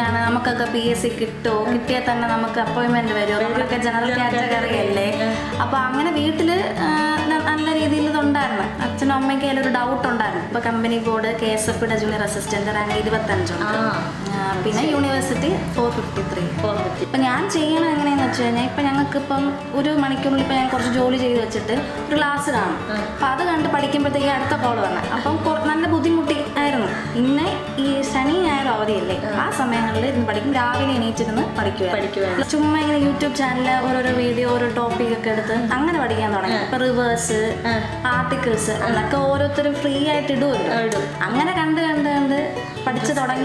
എന്തിനാണ് നമുക്കൊക്കെ P S C കിട്ടുമോ കിട്ടിയാൽ തന്നെ നമുക്ക് അപ്പോയിൻമെന്റ് വരുമോ നമ്മളൊക്കെ ജനറൽ കാറ്റഗറി അല്ലേ? അപ്പൊ അങ്ങനെ വീട്ടിൽ നല്ല രീതിയിൽ ഇതുണ്ടായിരുന്നു. അച്ഛനും അമ്മയ്ക്ക് അതിലൊരു ഡൗട്ട് ഉണ്ടായിരുന്നു. ഇപ്പൊ company board K S F junior assistant rank ഇരുപത്തഞ്ചുണ്ട്. പിന്നെ university four fifty three four fifty ഇപ്പം ഞാൻ ചെയ്യണം എങ്ങനെയാന്ന് വെച്ച് കഴിഞ്ഞാൽ ഇപ്പം ഞങ്ങൾക്ക് ഇപ്പം ഒരു മണിക്കൂറിൽ ഇപ്പം ഞാൻ കുറച്ച് ജോലി ചെയ്ത് വെച്ചിട്ട് ഒരു ക്ലാസ് കാണും. അപ്പം അത് കണ്ട് പഠിക്കുമ്പോഴത്തേക്ക് അടുത്ത കോൾ വന്നെ. അപ്പം നല്ല ബുദ്ധിമുട്ടി ആയിരുന്നു. ഇന്ന് ഈ ശനി ഞായർ അവധിയല്ലേ ആ. സമയങ്ങളിൽ ഇരുന്ന് പഠിക്കും. രാവിലെ എണീറ്റിരുന്ന് പഠിക്കുക ചുമ്മാ ഇങ്ങനെ യൂട്യൂബ് ചാനലിൽ ഓരോരോ വീഡിയോ ഓരോ ടോപ്പിക് ഒക്കെ എടുത്ത് അങ്ങനെ പഠിക്കാൻ തുടങ്ങി. ഇപ്പം റിവേഴ്സ് ആർട്ടിക്കിൾസ് അതൊക്കെ ഓരോരുത്തരും ഫ്രീ ആയിട്ട് ഇടുമല്ലോ അങ്ങനെ കണ്ട് കണ്ട് കണ്ട്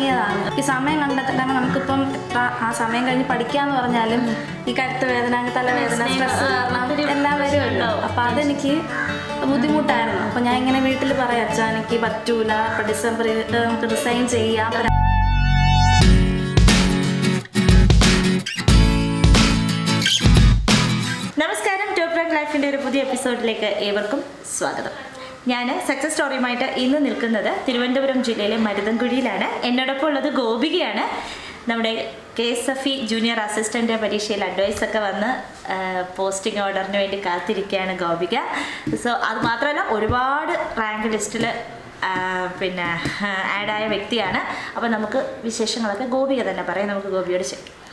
തുടങ്ങിയതാണ് ഈ സമയം കണ്ടെത്താൻ കാരണം നമുക്കിപ്പം എത്ര ആ സമയം കഴിഞ്ഞ് പഠിക്കാന്ന് പറഞ്ഞാലും ഈ കഴുത്ത് വേദന തലവേദന സ്ട്രെസ് കാരണം എല്ലാം വരുമല്ലോ അപ്പൊ അതെനിക്ക് ബുദ്ധിമുട്ടായിരുന്നു. അപ്പൊ ഞാൻ ഇങ്ങനെ വീട്ടിൽ പറയാം അച്ഛാ എനിക്ക് പറ്റൂല. അപ്പൊ ഡിസംബറിൽ നമുക്ക് റിസൈൻ ചെയ്യാം. നമസ്കാരം. ടോപ്പ് ലൈഫിന്റെ ലൈഫിന്റെ ഒരു പുതിയ എപ്പിസോഡിലേക്ക് ഏവർക്കും സ്വാഗതം. ഞാൻ സക്സസ് സ്റ്റോറിയുമായിട്ട് ഇന്ന് നിൽക്കുന്നത് തിരുവനന്തപുരം ജില്ലയിലെ മരുതൻകുഴിയിലാണ്. എന്നോടൊപ്പം ഉള്ളത് ഗോപികയാണ്. നമ്മുടെ K S F E junior assistant പരീക്ഷയിൽ അഡ്വൈസ് ഒക്കെ വന്ന് പോസ്റ്റിംഗ് ഓർഡറിന് വേണ്ടി കാത്തിരിക്കുകയാണ് ഗോപിക. സോ അത് മാത്രമല്ല ഒരുപാട് റാങ്ക് ലിസ്റ്റിൽ പിന്നെ ആഡായ വ്യക്തിയാണ്. അപ്പോൾ നമുക്ക് വിശേഷങ്ങളൊക്കെ ഗോപിക തന്നെ പറയാം. നമുക്ക് ഗോപിയോട്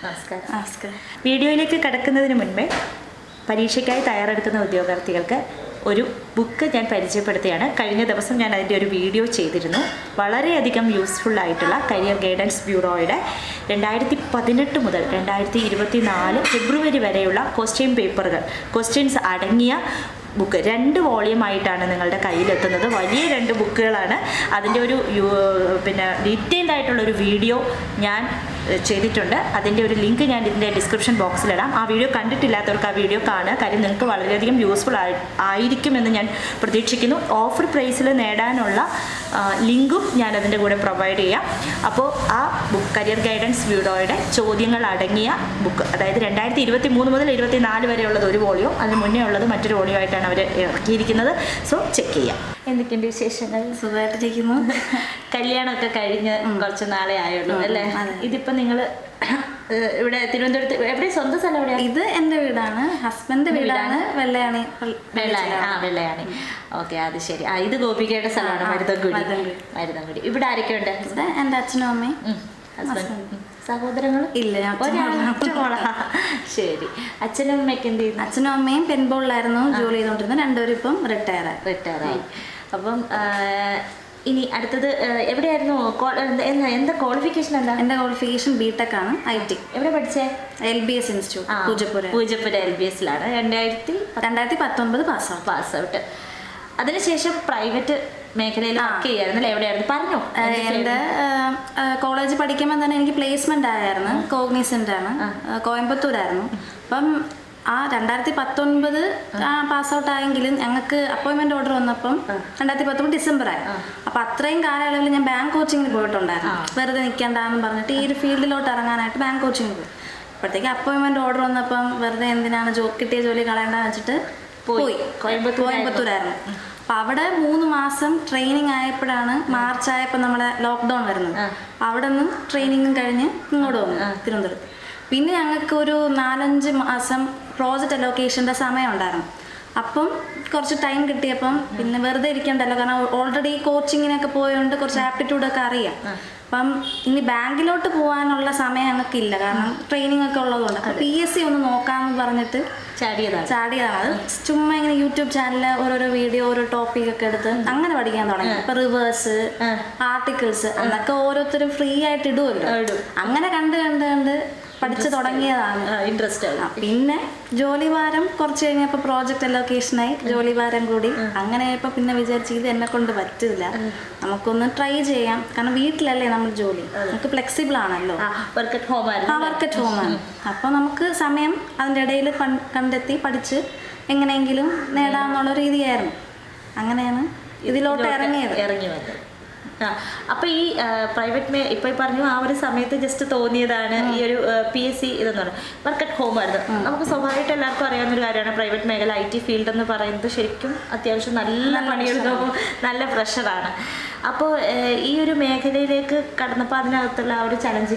നമസ്കാരം. നമസ്കാരം. വീഡിയോയിലേക്ക് കടക്കുന്നതിന് മുൻപേ പരീക്ഷയ്ക്കായി തയ്യാറെടുക്കുന്ന ഉദ്യോഗാർത്ഥികൾക്ക് ഒരു ബുക്ക് ഞാൻ പരിചയപ്പെടുത്തുകയാണ്. കഴിഞ്ഞ ദിവസം ഞാൻ അതിന്റെ ഒരു വീഡിയോ ചെയ്തിരുന്നു. വളരെയധികം യൂസ്ഫുൾ ആയിട്ടുള്ള കരിയർ ഗൈഡൻസ് ബ്യൂറോയുടെ രണ്ടായിരത്തി പതിനെട്ട് മുതൽ രണ്ടായിരത്തി ഇരുപത്തി നാല് ഫെബ്രുവരി വരെയുള്ള ക്വസ്റ്റ്യൻ പേപ്പറുകൾ ക്വസ്റ്റ്യൻസ് അടങ്ങിയ ബുക്ക്. രണ്ട് വോളിയമായിട്ടാണ് നിങ്ങളുടെ കയ്യിലെത്തുന്നത്. വലിയ രണ്ട് ബുക്കുകളാണ്. അതിന്റെ ഒരു പിന്നെ ഡീറ്റെയിൽഡ് ആയിട്ടുള്ള ഒരു വീഡിയോ ഞാൻ ചെയ്തിട്ടുണ്ട്. അതിന്റെ ഒരു ലിങ്ക് ഞാൻ ഇതിന്റെ ഡിസ്ക്രിപ്ഷൻ ബോക്സിലിടാം ആ വീഡിയോ കണ്ടിട്ടില്ലാത്തവർക്ക് ആ വീഡിയോ കാണുക. കാര്യം നിങ്ങൾക്ക് വളരെയധികം യൂസ്ഫുൾ ആയി ആയിരിക്കുമെന്ന് ഞാൻ പ്രതീക്ഷിക്കുന്നു. ഓഫർ പ്രൈസിൽ നേടാനുള്ള ലിങ്കും ഞാൻ അതിന്റെ കൂടെ പ്രൊവൈഡ് ചെയ്യാം. അപ്പോൾ ആ ബുക്ക് കരിയർ ഗൈഡൻസ് വീഡോയുടെ ചോദ്യങ്ങൾ അടങ്ങിയ ബുക്ക് അതായത് രണ്ടായിരത്തി ഇരുപത്തി മൂന്ന് മുതൽ ഇരുപത്തി നാല് വരെയുള്ളത് ഒരു വോളിയോ അതിന് മുന്നേ ഉള്ളത് മറ്റൊരു വോളിയോ ആയിട്ടാണ് അവർ ഇറക്കിയിരിക്കുന്നത്. സോ ചെക്ക് ചെയ്യാം. എന്തൊക്കെയുണ്ട് വിശേഷങ്ങൾ? സുഖമായിട്ടിരിക്കുന്നു. കല്യാണമൊക്കെ കഴിഞ്ഞ് കുറച്ച് നാളെ ആയുള്ളൂ അല്ലേ. ഇതിപ്പോ നിങ്ങൾ ഇവിടെ തിരുവനന്തപുരത്ത് എവിടെ? സ്വന്തം സ്ഥലം എവിടെയാണ് ഇത് എന്റെ വീടാണ്. ഹസ്ബൻഡ് വീടാണ്? വെള്ളയാണി വെള്ളയാണി. ആ വെള്ളയാണി. ഓക്കെ അത് ശരി. ആ ഇത് ഗോപികയുടെ സ്ഥലമാണ് മരുതംകുടി മരുതംകുടി മരുതൻകുടി. മരുതൻകുടി. മരുതൻകുടി. ഇവിടെ ആരൊക്കെ ഉണ്ട് എന്റെ അച്ഛനും അമ്മയും ഹസ്ബൻഡ്. സഹോദരങ്ങൾ ഇല്ല ശരി. അച്ഛനും അമ്മയൊക്കെ എന്ത് ചെയ്യുന്നു? അച്ഛനും അമ്മയും പെൺബോളിലായിരുന്നു ജോലി ചെയ്തുകൊണ്ടിരുന്നത് രണ്ടുപേരും ഇപ്പം റിട്ടയർ ആയി റിട്ടയർ ആയി അപ്പം ഇനി അടുത്തത് എവിടെയായിരുന്നു എന്താ- ക്വാളിഫിക്കേഷൻ എന്താ എന്റെ ക്വാളിഫിക്കേഷൻ ബിടെക് ആണ് ഐ ടി എവിടെ പഠിച്ചേ? L B S institute Poojappura. Poojappura L B എസിലാണ് രണ്ടായിരത്തി രണ്ടായിരത്തി പത്തൊൻപത് പാസ്സാവും പാസ് ഔട്ട് അതിനുശേഷം പ്രൈവറ്റ് മേഖലയിൽ വർക്ക് ചെയ്യായിരുന്നു അല്ലേ എവിടെയായിരുന്നു? പറഞ്ഞു. എന്റെ കോളേജ് പഠിക്കുമ്പോൾ തന്നെ എനിക്ക് പ്ലേസ്മെന്റ് ആയിരുന്നു കോഗ്നിസെന്റ് ആണ്. കോയമ്പത്തൂരായിരുന്നു. അപ്പം ആ രണ്ടായിരത്തി പത്തൊൻപത് പാസ് ഔട്ട് ആയെങ്കിലും ഞങ്ങൾക്ക് അപ്പോയിൻമെന്റ് ഓർഡർ വന്നപ്പം രണ്ടായിരത്തി പത്തൊമ്പത് ഡിസംബർ ആയി. അപ്പൊ അത്രയും കാലയളവിൽ ഞാൻ ബാങ്ക് കോച്ചിങ്ങിന് പോയിട്ടുണ്ടായിരുന്നു. വെറുതെ നിൽക്കണ്ടെന്ന് പറഞ്ഞിട്ട് ഈ ഒരു ഫീൽഡിലോട്ട് ഇറങ്ങാനായിട്ട് ബാങ്ക് കോച്ചിങ്ങിന് പോയി. അപ്പോഴത്തേക്ക് അപ്പോയിൻമെന്റ് ഓർഡർ വന്നപ്പം വെറുതെ എന്തിനാണ് ജോ കിട്ടിയ ജോലി കളയണ്ടെന്ന് വെച്ചിട്ട് പോയി. കോയമ്പത്തൂരായിരുന്നു. അപ്പൊ അവിടെ മൂന്ന് മാസം ട്രെയിനിങ് ആയപ്പോഴാണ് മാർച്ച് ആയപ്പോൾ നമ്മുടെ ലോക്ക്ഡൗൺ വരുന്നത്. അവിടെ നിന്ന് ട്രെയിനിങ്ങും കഴിഞ്ഞ് ഇങ്ങോട്ട് വന്നു തിരുവനന്തപുരത്ത്. പിന്നെ ഞങ്ങൾക്ക് ഒരു നാലഞ്ച് മാസം പ്രോജക്റ്റ് അലോക്കേഷന്റെ സമയം ഉണ്ടായിരുന്നു. അപ്പം കുറച്ച് ടൈം കിട്ടിയപ്പം പിന്നെ വെറുതെ ഇരിക്കണ്ടല്ലോ കാരണം ഓൾറെഡി കോച്ചിങ്ങിനൊക്കെ പോയതുകൊണ്ട് കുറച്ച് ആപ്റ്റിറ്റ്യൂഡ് ഒക്കെ അറിയാം. അപ്പം ഇനി ബാങ്കിലോട്ട് പോകാനുള്ള സമയം ഞങ്ങൾക്കില്ല കാരണം ട്രെയിനിങ് ഒക്കെ ഉള്ളതുകൊണ്ട്. അപ്പം പി എസ് സി ഒന്ന് നോക്കാമെന്ന് പറഞ്ഞിട്ട് ചാടിയതാണ്. ചാടിയതാണ്. അത് ചുമ്മാ ഇങ്ങനെ യൂട്യൂബ് ചാനലിൽ ഓരോരോ വീഡിയോ ഓരോ ടോപ്പിക് ഒക്കെ എടുത്ത് അങ്ങനെ പഠിക്കാൻ തുടങ്ങി. ഇപ്പൊ റിവേഴ്സ് ആർട്ടിക്കിൾസ് അതൊക്കെ ഓരോരുത്തരും ഫ്രീ ആയിട്ട് ഇടുമല്ലോ അങ്ങനെ കണ്ട് കണ്ട് കണ്ട് പഠിച്ചു തുടങ്ങിയതാണ്. ഇൻട്രസ്റ്റ് പിന്നെ ജോലി ഭാരം കുറച്ച് കഴിഞ്ഞപ്പോൾ പ്രോജക്റ്റ് അലോക്കേഷനായി ജോലി ഭാരം കൂടി. അങ്ങനെ ആയപ്പോ പിന്നെ വിചാരിച്ചു ഇത് എന്നെ കൊണ്ട് പറ്റില്ല. നമുക്കൊന്ന് ട്രൈ ചെയ്യാം. കാരണം വീട്ടിലല്ലേ നമ്മൾ ജോലി. നമുക്ക് ഫ്ലെക്സിബിൾ ആണല്ലോ. വർക്ക് അറ്റ് ഹോം ആ വർക്ക് അറ്റ് ഹോമാണ് അപ്പോൾ നമുക്ക് സമയം അതിന്റെ ഇടയിൽ കണ്ടെത്തി പഠിച്ച് എങ്ങനെയെങ്കിലും നേടാമെന്നുള്ള രീതിയായിരുന്നു. അങ്ങനെയാണ് ഇതിലോട്ട് ഇറങ്ങിയത്. ഇറങ്ങി വന്നത് ആ അപ്പൊ ഈ പ്രൈവറ്റ് മേ ഇപ്പൊ പറഞ്ഞു ആ ഒരു സമയത്ത് ജസ്റ്റ് തോന്നിയതാണ് ഈ ഒരു പി എസ് സി ഇതെന്ന് പറയുന്നത് വർക്ക് അറ്റ് ഹോം ആയിരുന്നു. നമുക്ക് സ്വാഭാവികമായിട്ട് എല്ലാവർക്കും അറിയാവുന്ന ഒരു കാര്യമാണ് പ്രൈവറ്റ് മേഖല ഐ ടി ഫീൽഡ് എന്ന് പറയുന്നത് ശരിക്കും അത്യാവശ്യം നല്ല പണിയെടുക്കുമ്പോൾ നല്ല പ്രഷറാണ് അപ്പോൾ ഈ ഒരു മേഖലയിലേക്ക് കടന്നപ്പോൾ അതിനകത്തുള്ള ആ ഒരു ചലഞ്ച്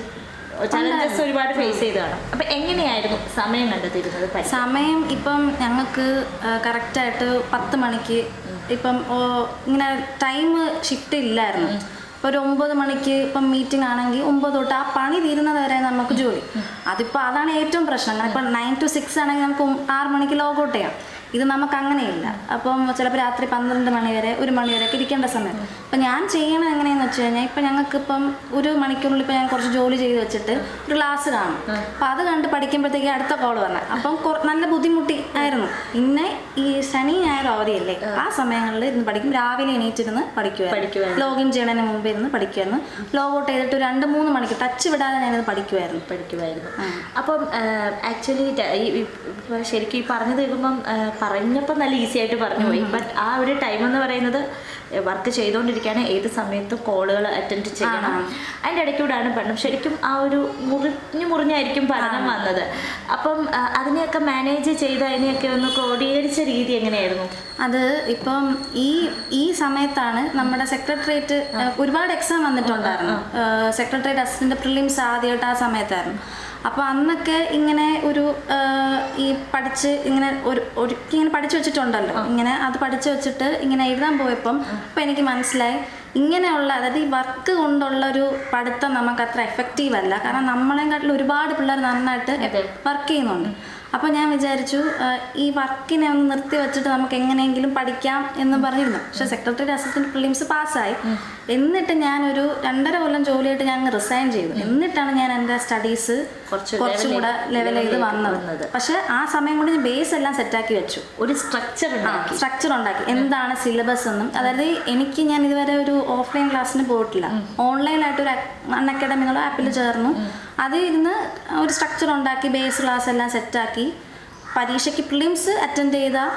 ചലഞ്ചസ് ഒരുപാട് ഫേസ് ചെയ്തതാണ്. അപ്പൊ എങ്ങനെയായിരുന്നു സമയം കണ്ടെത്തിയിരുന്നത് സമയം ഇപ്പം ഞങ്ങൾക്ക് കറക്റ്റായിട്ട് പത്ത് മണിക്ക് ഇപ്പം ഓ, ഇങ്ങനെ ടൈം ഷിഫ്റ്റ് ഇല്ലായിരുന്നു. ഒരു ഒമ്പത് മണിക്ക് ഇപ്പം മീറ്റിംഗ് ആണെങ്കിൽ ഒമ്പത് തൊട്ട് ആ പണി തീരുന്നത് വരെ നമുക്ക് ജോലി. അതിപ്പോൾ അതാണ് ഏറ്റവും പ്രശ്നം. ഇപ്പം നയൻ ടു സിക്സ് ആണെങ്കിൽ നമുക്ക് ആറ് മണിക്ക് ലോഗൗട്ട് ചെയ്യാം. ഇത് നമുക്ക് അങ്ങനെയില്ല അപ്പം ചിലപ്പോൾ രാത്രി പന്ത്രണ്ട് മണി വരെ ഒരു മണി ഒക്കെ ഇരിക്കേണ്ട സമയം. അപ്പം ഞാൻ ചെയ്യണത് എങ്ങനെയെന്ന് വെച്ച് കഴിഞ്ഞാൽ ഇപ്പം ഞങ്ങൾക്കിപ്പം ഒരു മണിക്കൂറിൽ ഇപ്പം ഞാൻ കുറച്ച് ജോലി ചെയ്ത് വെച്ചിട്ട് ഒരു ക്ലാസ് കാണും. അപ്പം അത് കണ്ട് പഠിക്കുമ്പോഴത്തേക്ക് അടുത്ത കോൾ വന്നെ. അപ്പം നല്ല ബുദ്ധിമുട്ടി ആയിരുന്നു. പിന്നെ ഈ ശനി ഞായർ അവധിയല്ലേ ആ. സമയങ്ങളിൽ ഇരുന്ന് പഠിക്കും. രാവിലെ എണീറ്റിരുന്ന് പഠിക്കുമായിരുന്നു. ലോഗിൻ ചെയ്യണതിന് മുമ്പ് ഇരുന്ന് പഠിക്കുമായിരുന്നു ലോഗ് ഔട്ട് ചെയ്തിട്ട് രണ്ട് മൂന്ന് മണിക്ക് ടച്ച് വിടാതെ ഞാനിത് പഠിക്കുമായിരുന്നു പഠിക്കുമായിരുന്നു അപ്പം ആക്ച്വലി ശരിക്കും ഈ പറഞ്ഞു തീർക്കുമ്പം പറഞ്ഞപ്പോൾ നല്ല ഈസി ആയിട്ട് പറഞ്ഞു പോയി ബട്ട് ആ ഒരു ടൈം എന്ന് പറയുന്നത് വർക്ക് ചെയ്തുകൊണ്ടിരിക്കുകയാണ് ഏത് സമയത്തും കോളുകൾ അറ്റൻഡ് ചെയ്യണം. അതിന്റെ ഇടയ്ക്കൂടാണ് പഠനം. ശരിക്കും ആ ഒരു മുറിഞ്ഞു മുറിഞ്ഞായിരിക്കും പഠനം വന്നത്. അപ്പം അതിനെയൊക്കെ മാനേജ് ചെയ്ത് അതിനെയൊക്കെ ഒന്ന് ക്രോഡീകരിച്ച രീതി എങ്ങനെയായിരുന്നു? അത് ഇപ്പം ഈ ഈ സമയത്താണ് നമ്മുടെ സെക്രട്ടേറിയറ്റ് ഒരുപാട് എക്സാം വന്നിട്ടുണ്ടായിരുന്നു. സെക്രട്ടേറിയറ്റ് അസിസ്റ്റന്റ് പ്രിലിംസ് ആദ്യമായിട്ട് ആ സമയത്തായിരുന്നു. അപ്പോൾ അന്നൊക്കെ ഇങ്ങനെ ഒരു ഈ പഠിച്ച് ഇങ്ങനെ ഒരു ഇങ്ങനെ പഠിച്ചു വെച്ചിട്ടുണ്ടല്ലോ. ഇങ്ങനെ അത് പഠിച്ചു വെച്ചിട്ട് ഇങ്ങനെ എഴുതാൻ പോയപ്പം അപ്പൊ എനിക്ക് മനസ്സിലായി ഇങ്ങനെയുള്ള അതായത് ഈ വർക്ക് കൊണ്ടുള്ള ഒരു പഠിത്തം നമുക്ക് അത്ര എഫക്റ്റീവ് അല്ല. കാരണം നമ്മളെക്കാട്ടിൽ ഒരുപാട് പിള്ളേർ നന്നായിട്ട് വർക്ക് ചെയ്യുന്നുണ്ട്. അപ്പോൾ ഞാൻ വിചാരിച്ചു ഈ വർക്കിനെ ഒന്ന് നിർത്തി വെച്ചിട്ട് നമുക്ക് എങ്ങനെയെങ്കിലും പഠിക്കാം എന്ന് പറഞ്ഞിരുന്നു. പക്ഷെ സെക്രട്ടറി അസിസ്റ്റന്റ് പ്രിലിംസ് പാസ്സായി എന്നിട്ട് ഞാൻ ഒരു രണ്ടര കൊല്ലം ജോലിയായിട്ട് ഞാൻ റിസൈൻ ചെയ്തു. എന്നിട്ടാണ് ഞാൻ എന്റെ സ്റ്റഡീസ് കുറച്ച് കൂടെ ലെവൽ ചെയ്ത് വന്നത്. പക്ഷെ ആ സമയം കൊണ്ട് ഞാൻ ബേസ് എല്ലാം സെറ്റാക്കി വെച്ചു. ഒരു സ്ട്രക്ചർ സ്ട്രക്ചർ ഉണ്ടാക്കി. എന്താണ് സിലബസ് എന്നും. അതായത് എനിക്ക് ഞാൻ ഇതുവരെ ഒരു ഓഫ്ലൈൻ ക്ലാസ്സിന് പോയിട്ടില്ല. ഓൺലൈനായിട്ട് ഒരു അൺ അക്കാഡമി എന്നുള്ള ആപ്പിൽ ചേർന്നു. അത് ഇരുന്ന് ഒരു സ്ട്രക്ചർ ഉണ്ടാക്കി ബേസ് ക്ലാസ് എല്ലാം സെറ്റാക്കി പരീക്ഷയ്ക്ക് പ്രിലിംസ് അറ്റൻഡ് ചെയ്താൽ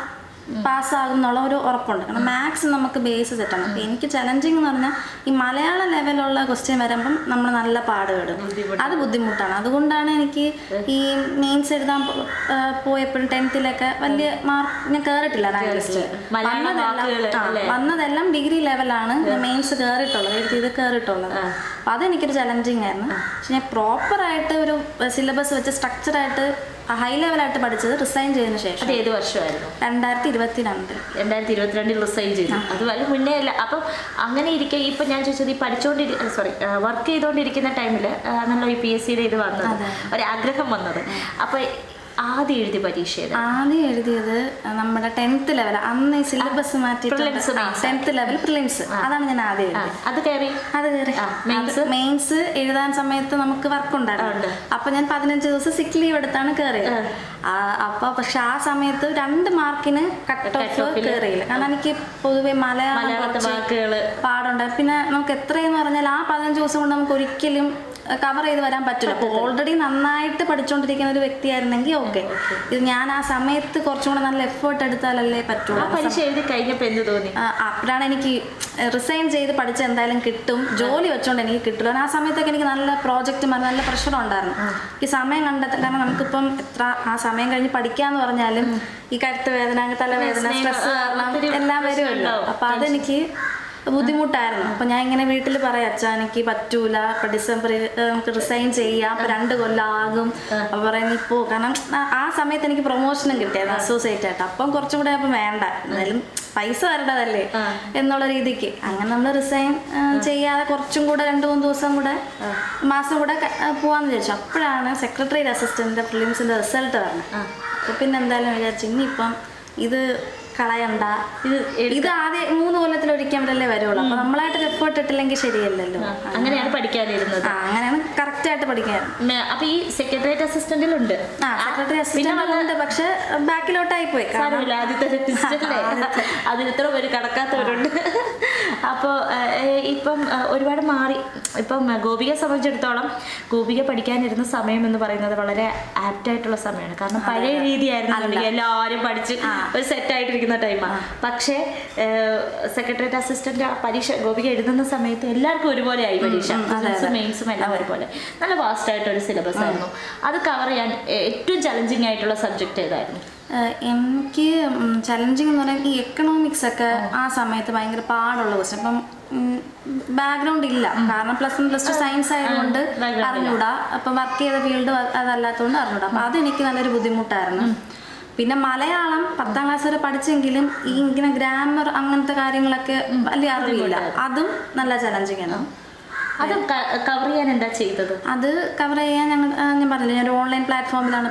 പാസ്സാകും എന്നുള്ള ഒരു ഉറപ്പുണ്ട്. കാരണം മാത്സ് നമുക്ക് ബേസ് സെറ്റാണ് അപ്പോൾ എനിക്ക് ചലഞ്ചിങ് എന്ന് പറഞ്ഞാൽ ഈ മലയാള ലെവലുള്ള ക്വസ്റ്റ്യൻ വരുമ്പം നമ്മൾ നല്ല പാടുപെടും അത് ബുദ്ധിമുട്ടാണ്. അതുകൊണ്ടാണ് എനിക്ക് ഈ മെയിൻസ് എഴുതാൻ പോയപ്പോഴും ടെൻത്തിലൊക്കെ വലിയ മാർക്ക് ഞാൻ കയറിയിട്ടില്ല റാങ്ക് ലിസ്റ്റ്? വന്നതെല്ലാം ഡിഗ്രി ലെവലാണ് മെയിൻസ് കയറിയിട്ടുള്ളത് എഴുതിയത് കയറിയിട്ടുള്ളത് അപ്പം അതെനിക്കൊരു ചലഞ്ചിങ് ആയിരുന്നു. പക്ഷെ ഞാൻ പ്രോപ്പറായിട്ട് ഒരു സിലബസ് വെച്ച് സ്ട്രക്ചറായിട്ട് ഹൈ ലെവലായിട്ട് പഠിച്ചത് റിസൈൻ ചെയ്തതിന് ശേഷം. അത് ഏത് വർഷമായിരുന്നു? രണ്ടായിരത്തി ഇരുപത്തി രണ്ടിൽ രണ്ടായിരത്തി ഇരുപത്തിരണ്ടിൽ റിസൈൻ ചെയ്തു അത് വല്ല മുന്നേ അല്ല അപ്പം അങ്ങനെ ഇരിക്കെ ഇപ്പം ഞാൻ ചോദിച്ചത് ഈ പഠിച്ചുകൊണ്ടിരി സോറി വർക്ക് ചെയ്തുകൊണ്ടിരിക്കുന്ന ടൈമിൽ നല്ല ഈ പി എസ് സിയുടെ ഇത് വന്നത്. ഒരാഗ്രഹം വന്നത്. അപ്പം ആദ്യം എഴുതിയ പരീക്ഷ ആദ്യം എഴുതിയത് നമ്മുടെ ടെൻത്ത് ലെവൽ. അന്ന് സിലബസ് മാറ്റി ടെൻത്ത് ലെവൽ പ്രിലിംസ്. അതാണ് ഞാൻ ആദ്യം അത് കയറി? അത് കയറി. മെയിൻസ് എഴുതാൻ സമയത്ത് നമുക്ക് വർക്ക് ഉണ്ടായിരുന്നു. ഉണ്ട്. അപ്പൊ ഞാൻ പതിനഞ്ച് ദിവസം സിക്ക് ലീവ് എടുത്താണ് കയറിയത്. അപ്പൊ പക്ഷെ ആ സമയത്ത് രണ്ട് മാർക്കിന് കട്ട് ഓഫ് കയറിയില്ല. കാരണം എനിക്ക് പൊതുവെ മലയാളം പാടുണ്ട്. പിന്നെ നമുക്ക് എത്രയെന്ന് പറഞ്ഞാൽ ആ പതിനഞ്ച് ദിവസം കൊണ്ട് നമുക്ക് ഒരിക്കലും കവർ ചെയ്ത് വരാൻ പറ്റില്ല. അപ്പോൾ ഓൾറെഡി നന്നായിട്ട് പഠിച്ചുകൊണ്ടിരിക്കുന്ന ഒരു വ്യക്തിയായിരുന്നെങ്കിൽ ഓക്കെ ഇത് ഞാൻ ആ സമയത്ത് കുറച്ചും കൂടെ നല്ല എഫേർട്ട് എടുത്താലല്ലേ പറ്റുള്ളൂ. പരീക്ഷ എഴുതി കഴിഞ്ഞപ്പോൾ എന്ത് തോന്നി? ആ, അപ്പോഴാണ് എനിക്ക് റിസൈൻ ചെയ്ത് പഠിച്ച എന്തായാലും കിട്ടും. ജോലി വെച്ചുകൊണ്ട് എനിക്ക് കിട്ടില്ല. ആ സമയത്തൊക്കെ എനിക്ക് നല്ല പ്രോജക്റ്റ് നല്ല പ്രഷർ ഉണ്ടായിരുന്നു. ഈ സമയം കണ്ടെത്താൻ കാരണം നമുക്കിപ്പം എത്ര ആ സമയം കഴിഞ്ഞ് പഠിക്കാന്ന് പറഞ്ഞാലും ഈ കഴുത്ത് വേദന തലവേദന സ്ട്രെസ് എല്ലാം വരുമല്ലോ. അപ്പൊ അതെനിക്ക് ബുദ്ധിമുട്ടായിരുന്നു. അപ്പൊ ഞാൻ ഇങ്ങനെ വീട്ടിൽ പറയാം അച്ഛാ എനിക്ക് പറ്റൂല. അപ്പൊ ഡിസംബറിൽ നമുക്ക് റിസൈൻ ചെയ്യാം. അപ്പൊ രണ്ട് കൊല്ലാകും അപ്പൊ പറയുന്നത് ഇപ്പോ കാരണം ആ- സമയത്ത് എനിക്ക് പ്രൊമോഷനും കിട്ടിയായിരുന്നു അസോസിയേറ്റ് ആയിട്ട്. അപ്പം കുറച്ചും കൂടെ അപ്പം വേണ്ട. എന്തായാലും പൈസ വരേണ്ടതല്ലേ എന്നുള്ള രീതിക്ക്. അങ്ങനെ നമ്മൾ റിസൈൻ ചെയ്യാതെ കുറച്ചും കൂടെ രണ്ട് മൂന്ന് ദിവസം കൂടെ മാസം കൂടെ പോവാന്ന് വിചാരിച്ചു. അപ്പോഴാണ് സെക്രട്ടറി അസിസ്റ്റന്റിന്റെ ഫിലിംസിന്റെ റിസൾട്ട് പറഞ്ഞത് അപ്പൊ പിന്നെ എന്തായാലും വിചാരിച്ചു ഇനിയിപ്പം ഇത് കളയണ്ട. ഇത് ഇത് ആദ്യം മൂന്ന് കൊല്ലത്തിൽ ഒരിക്കലല്ലേ വരുള്ളൂ. അപ്പൊ നമ്മളായിട്ട് എഫേർട്ട് ഇട്ടില്ലെങ്കിൽ ശരിയല്ലല്ലോ. അങ്ങനെയാണ് പഠിക്കാനിരുന്നത് അങ്ങനെയാണ് കറക്റ്റ് ആയിട്ട് പഠിക്കാൻ അപ്പൊ ഈ സെക്രട്ടേറിയറ്റ് അസിസ്റ്റന്റിലുണ്ട് ആ സെക്രട്ടറി അസിസ്റ്റന്റ് ഉണ്ട് പക്ഷെ ബാക്കിലോട്ടായി പോയി ആദ്യത്തെ അതിന് ഇത്ര പേര് കടക്കാത്തവരുണ്ട്. അപ്പോൾ ഇപ്പം ഒരുപാട് മാറി. ഇപ്പം ഗോപികയെ സംബന്ധിച്ചിടത്തോളം ഗോപിക പഠിക്കാനിരുന്ന സമയം എന്ന് പറയുന്നത് വളരെ ആപ്റ്റായിട്ടുള്ള സമയമാണ്. കാരണം പഴയ രീതിയായിരുന്നു എല്ലാവരും പഠിച്ച് ഒരു സെറ്റായിട്ടിരിക്കുന്ന ടൈമാണ് പക്ഷേ സെക്രട്ടേറിയറ്റ് അസിസ്റ്റന്റ് പരീക്ഷ ഗോപിക എഴുതുന്ന സമയത്ത് എല്ലാവർക്കും ഒരുപോലെ ആയി പരീക്ഷ. മെയിൻസും എല്ലാം ഒരുപോലെ. നല്ല വാസ്റ്റ് ആയിട്ടൊരു സിലബസ് ആയിരുന്നു. അത് കവർ ചെയ്യാൻ ഏറ്റവും ചലഞ്ചിങ് ആയിട്ടുള്ള സബ്ജക്റ്റ് ഏതായിരുന്നു? എനിക്ക് ചലഞ്ചിങ് എന്ന് പറയുമ്പോൾ ഈ എക്കണോമിക്സ് ഒക്കെ ആ. സമയത്ത് ഭയങ്കര പാടുള്ള ക്വസ്റ്റ്യൻ അപ്പം ബാക്ക്ഗ്രൗണ്ട് ഇല്ല. കാരണം plus one plus two science ആയതുകൊണ്ട് അറിഞ്ഞൂടാ. അപ്പം വർക്ക് ചെയ്ത ഫീൽഡ് അതല്ലാത്തതുകൊണ്ട് അറിഞ്ഞൂടാ. അപ്പം അതെനിക്ക് നല്ലൊരു ബുദ്ധിമുട്ടായിരുന്നു. പിന്നെ മലയാളം പത്താം ക്ലാസ് വരെ പഠിച്ചെങ്കിലും ഈ ഇങ്ങനെ ഗ്രാമർ അങ്ങനത്തെ കാര്യങ്ങളൊക്കെ വലിയ അറിവില്ല. അതും നല്ല ചലഞ്ചിങ് ആണ്. അത് കവർ ചെയ്യാൻ എന്താ ചെയ്തത്? അത് കവർ ചെയ്യാൻ ഞങ്ങൾ ഞാൻ പറഞ്ഞില്ല ഞാൻ ഒരു ഓൺലൈൻ പ്ലാറ്റ്ഫോമിലാണ്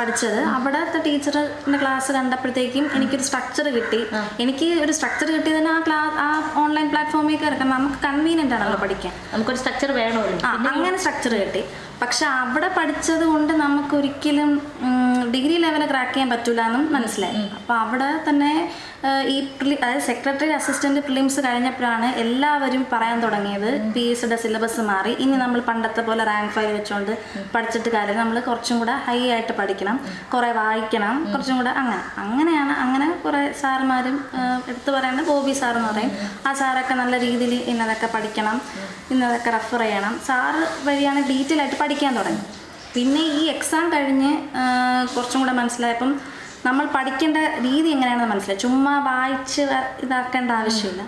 പഠിച്ചത്. അവിടെ ടീച്ചറിന്റെ ക്ലാസ് കണ്ടപ്പോഴത്തേക്കും എനിക്കൊരു സ്ട്രക്ചർ കിട്ടി. എനിക്ക് ഒരു സ്ട്രക്ചർ കിട്ടിയതിന് ആ ക്ലാസ് ആ ഓൺലൈൻ പ്ലാറ്റ്ഫോമിൽ കയറി നമുക്ക് കൺവീനിയന്റ് ആണല്ലോ പഠിക്കാൻ. നമുക്കൊരു സ്ട്രക്ചർ വേണമല്ലോ. അങ്ങനെ സ്ട്രക്ചർ കിട്ടി. പക്ഷെ അവിടെ പഠിച്ചത് കൊണ്ട് നമുക്ക് ഒരിക്കലും ഡിഗ്രി ലെവൽ ക്രാക്ക് ചെയ്യാൻ പറ്റൂല എന്നും മനസ്സിലായി അപ്പോൾ അവിടെ തന്നെ ഈ പ്രിലി അതായത് സെക്രട്ടറി അസിസ്റ്റന്റ് പ്രിലിംസ് കഴിഞ്ഞപ്പോഴാണ് എല്ലാവരും പറയാൻ തുടങ്ങിയത് പി എസ് സിയുടെ സിലബസ് മാറി. ഇനി നമ്മൾ പണ്ടത്തെ പോലെ റാങ്ക് ഫയൽ വെച്ചുകൊണ്ട് പഠിച്ചിട്ട് കാര്യം നമ്മൾ കുറച്ചും കൂടെ ഹൈ ആയിട്ട് പഠിക്കണം കുറേ വായിക്കണം കുറച്ചും കൂടെ അങ്ങനെ. അങ്ങനെയാണ് അങ്ങനെ കുറേ സാറുമാരും എടുത്തു പറയുന്നത് ഗോപി സാർ എന്ന് പറയും ആ സാറൊക്കെ നല്ല രീതിയിൽ ഇന്നതൊക്കെ പഠിക്കണം. ഇന്നതൊക്കെ റെഫർ ചെയ്യണം. സാറ് വഴിയാണ് ഡീറ്റെയിൽ ആയിട്ട് പഠിക്കാൻ തുടങ്ങി. പിന്നെ ഈ എക്സാം കഴിഞ്ഞ് കുറച്ചും കൂടെ മനസ്സിലായപ്പം നമ്മൾ പഠിക്കേണ്ട രീതി എങ്ങനെയാണെന്ന് മനസ്സിലായി. ചുമ്മാ വായിച്ച് ഇതാക്കേണ്ട ആവശ്യമില്ല.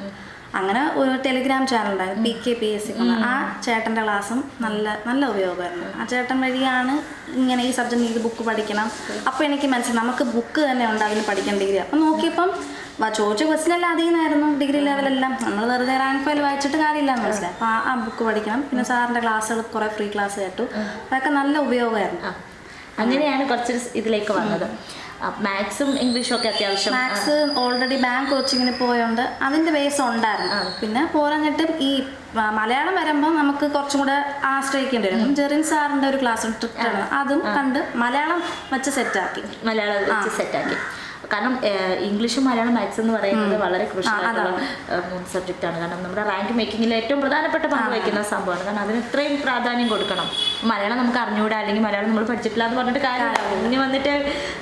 അങ്ങനെ ഒരു ടെലിഗ്രാം ചാനൽ ഉണ്ടായിരുന്നു P K P S C ആ ചേട്ടന്റെ ക്ലാസ്സും നല്ല നല്ല ഉപയോഗമായിരുന്നു. ആ ചേട്ടൻ വഴിയാണ് ഇങ്ങനെ ഈ സബ്ജക്റ്റ് ഇത് ബുക്ക് പഠിക്കണം. അപ്പോൾ എനിക്ക് മനസ്സിലായി നമുക്ക് ബുക്ക് തന്നെ ഉണ്ട് അതിൽ പഠിക്കേണ്ട ഡിഗ്രി അപ്പം നോക്കിയപ്പം ചോദിച്ച ക്വസ്റ്റ്യൻ എല്ലാം അതിൽ നിന്നായിരുന്നു ഡിഗ്രി ലെവലെല്ലാം നമ്മൾ വെറുതെ റാങ്ക് ഫയൽ വായിച്ചിട്ട് കാര്യമില്ല എന്ന് മനസ്സിലായി. അപ്പോൾ ആ ബുക്ക് പഠിക്കണം. പിന്നെ സാറിന്റെ ക്ലാസ്സുകൾ കുറേ ഫ്രീ ക്ലാസ് കേട്ടു. അതൊക്കെ നല്ല ഉപയോഗമായിരുന്നു. അങ്ങനെയാണ് കുറച്ച് ഇതിലേക്ക് വന്നത്. മാത്സും ഇംഗ്ലീഷും ഒക്കെ അത്യാവശ്യം മാത്സ് ഓൾറെഡി ബാങ്ക് കോച്ചിങ്ങിന് പോയോണ്ട് അതിന്റെ ബേസ് ഉണ്ടായിരുന്നു. പിന്നെ പോരാഞ്ഞിട്ട് ഈ മലയാളം വരുമ്പോൾ നമുക്ക് കുറച്ചും കൂടെ ആശ്രയിക്കേണ്ടി വരും. ജെറിൻ സാറിന്റെ ഒരു ക്ലാസ് ആണ്. അതും കണ്ട് മലയാളം വെച്ച് സെറ്റാക്കി മലയാളം വെച്ച് സെറ്റാക്കി കാരണം ഇംഗ്ലീഷും മലയാളം മാത്സ് എന്ന് പറയുന്നത് വളരെ ക്രൂഷ്യൽ മൂന്ന് സബ്ജക്റ്റ് ആണ്. കാരണം നമ്മുടെ റാങ്ക് മേക്കിങ്ങിൽ ഏറ്റവും പ്രധാനപ്പെട്ട പങ്ക് വഹിക്കുന്ന സംഭവമാണ്. കാരണം അതിന് ഇത്രയും പ്രാധാന്യം കൊടുക്കണം. മലയാളം നമുക്ക് അറിഞ്ഞുകൂടാ അല്ലെങ്കിൽ മലയാളം നമ്മൾ പഠിച്ചിട്ടില്ല എന്ന് പറഞ്ഞിട്ട് കാര്യമില്ല. ഇനി വന്നിട്ട്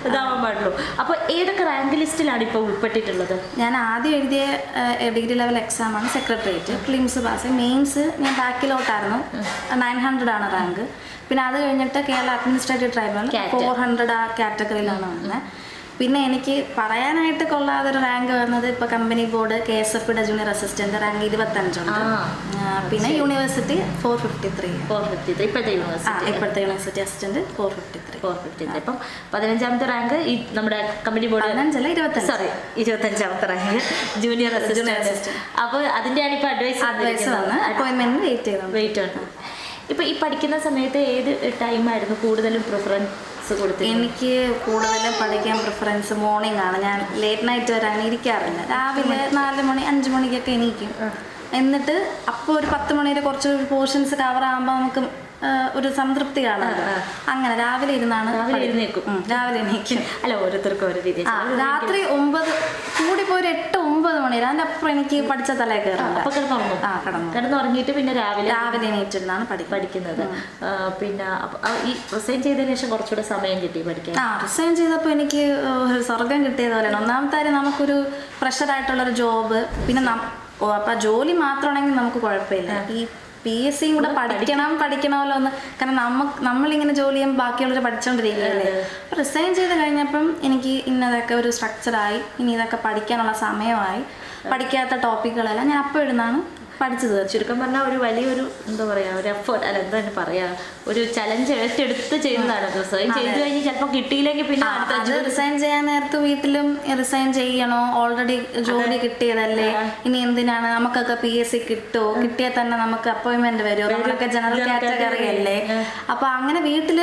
ഇതാവാൻ പാടുള്ളൂ. അപ്പോൾ ഏതൊക്കെ റാങ്ക് ലിസ്റ്റിലാണ് ഇപ്പോൾ ഉൾപ്പെട്ടിട്ടുള്ളത്? ഞാൻ ആദ്യം എഴുതിയ ഡിഗ്രി ലെവൽ എക്സാം ആണ് സെക്രട്ടേറിയറ്റ് ക്ലിംസ് പാസ് മെയിൻസ് ഞാൻ ബാക്കിലോട്ടായിരുന്നു നയൻ ഹൺഡ്രഡ് ആണ് റാങ്ക് പിന്നെ അത് കഴിഞ്ഞിട്ട് Kerala administrative tribunal. Four hundred ആ കാറ്റഗറിയിലാണ് വന്നത് പിന്നെ എനിക്ക് പറയാനായിട്ട് കൊള്ളാതൊരു റാങ്ക് വന്നത് ഇപ്പോൾ company board K S F junior assistant rank ഇരുപത്തഞ്ചുണ്ട്. പിന്നെ university four fifty three four fifty three ഇപ്പോഴത്തെ യൂണിവേഴ്സിറ്റി ഇപ്പോഴത്തെ university assistant four fifty three four fifty three അപ്പം പതിനഞ്ചാമത്തെ റാങ്ക് ഈ നമ്മുടെ കമ്പനി ബോർഡ് പതിനഞ്ചല്ല ഇരുപത്തഞ്ച്. സോറി ഇരുപത്തഞ്ചാമത്തെ റാങ്ക് ജൂനിയർ അസിസ്റ്റന്റ് അപ്പൊ അപ്പോൾ അതിന്റെയാണ് ഇപ്പൊ അഡ്വൈസ് അഡ്വൈസ് വന്ന് അപ്പോയിന്റ്മെന്റ് വെയിറ്റ് ചെയ്യണം വെയിറ്റ് ഉണ്ട് ഇപ്പൊ ഈ പഠിക്കുന്ന സമയത്ത് ഏത് ടൈമായിരുന്നു കൂടുതലും പ്രിഫറൻസ് കൊടുത്തത് എനിക്ക് കൂടുതലും പഠിക്കാൻ പ്രിഫറൻസ് മോർണിംഗ് ആണ്. ഞാൻ ലേറ്റ് നൈറ്റ് വരെ അങ്ങനെ ഇരിക്കാറില്ല. രാവിലെ നാല് മണി അഞ്ച് മണിക്കൊക്കെ എണീക്കും. എന്നിട്ട് അപ്പോൾ ഒരു പത്ത് മണിയുടെ കുറച്ച് പോർഷൻസ് കവർ ആകുമ്പോൾ നമുക്ക് ഒരു സംതൃപ്തി കാണാറ് അങ്ങനെ രാവിലെ ഇരുന്നാണ് രാവിലെ പഠി- രാവിലെ എണീക്കും. അല്ല ഓരോരുത്തർക്കും ഓരോ രീതി രാത്രി ഒമ്പത് കൂടിപ്പോ ഒരു എട്ട് ഒമ്പത് മണി വരെ അതിന്റെ അപ്പുറം എനിക്ക് പഠിച്ച തലേ കയറില്ല അപ്പൊ കിടന്നുറങ്ങും ആ കിടന്നു കിടന്നുറങ്ങിയിട്ട് പിന്നെ രാവിലെ രാവിലെ എണീറ്റിരുന്നാണ് പഠിക്കുന്നത്. പിന്നെ ഈ റിസൈൻ ചെയ്തതിനു ശേഷം കുറച്ചുകൂടെ സമയം കിട്ടി പഠിക്കാൻ. ആ റിസൈൻ ചെയ്തപ്പോൾ എനിക്ക് ഒരു സ്വർഗം കിട്ടിയത് പോലെയാണ്. ഒന്നാമത്തെ കാര്യം നമുക്കൊരു പ്രഷറായിട്ടുള്ളൊരു ജോബ് പിന്നെ ഓ അപ്പം ജോലി മാത്രമാണെങ്കിൽ നമുക്ക് കുഴപ്പമില്ല. ഈ പി എസ് സിയും കൂടെ പഠിക്കണം പഠിക്കണമല്ലോ എന്ന് കാരണം നമുക്ക് നമ്മളിങ്ങനെ ജോലി ചെയ്യുമ്പോൾ ബാക്കിയുള്ളവർ പഠിച്ചുകൊണ്ടിരിക്കുകയല്ലേ അപ്പം റിസൈൻ ചെയ്ത് കഴിഞ്ഞപ്പം എനിക്ക് ഇന്നതൊക്കെ ഒരു സ്ട്രക്ചറായി ഇനി ഇതൊക്കെ പഠിക്കാനുള്ള സമയമായി. പഠിക്കാത്ത ടോപ്പിക്കുകളെല്ലാം ഞാൻ അപ്പോൾ ഇരുന്നാണ് പഠിച്ചു തീർച്ചു ചുരുക്കം പറഞ്ഞാൽ ഒരു വലിയൊരു എന്താ പറയുക ഒരു എഫേർട്ട് അല്ല എന്താ പറയാ ഒരു ചലഞ്ച് ഏറ്റെടുത്ത് ചെയ്യുന്നതാണ് റിസൈൻ ചെയ്തു കഴിഞ്ഞ് ചിലപ്പോൾ കിട്ടിയില്ലെങ്കിൽ പിന്നെ അത് റിസൈൻ ചെയ്യാൻ നേരത്തെ വീട്ടിലും റിസൈൻ ചെയ്യണോ? ഓൾറെഡി ജോലി കിട്ടിയതല്ലേ? ഇനി എന്തിനാണ്? നമുക്കൊക്കെ പി എസ് സി കിട്ടുമോ കിട്ടിയാൽ തന്നെ നമുക്ക് അപ്പോയിന്റ്മെന്റ് വരുമോ നമ്മളൊക്കെ ജനറൽ കാറ്റഗറി അല്ലേ? അപ്പൊ അങ്ങനെ വീട്ടിൽ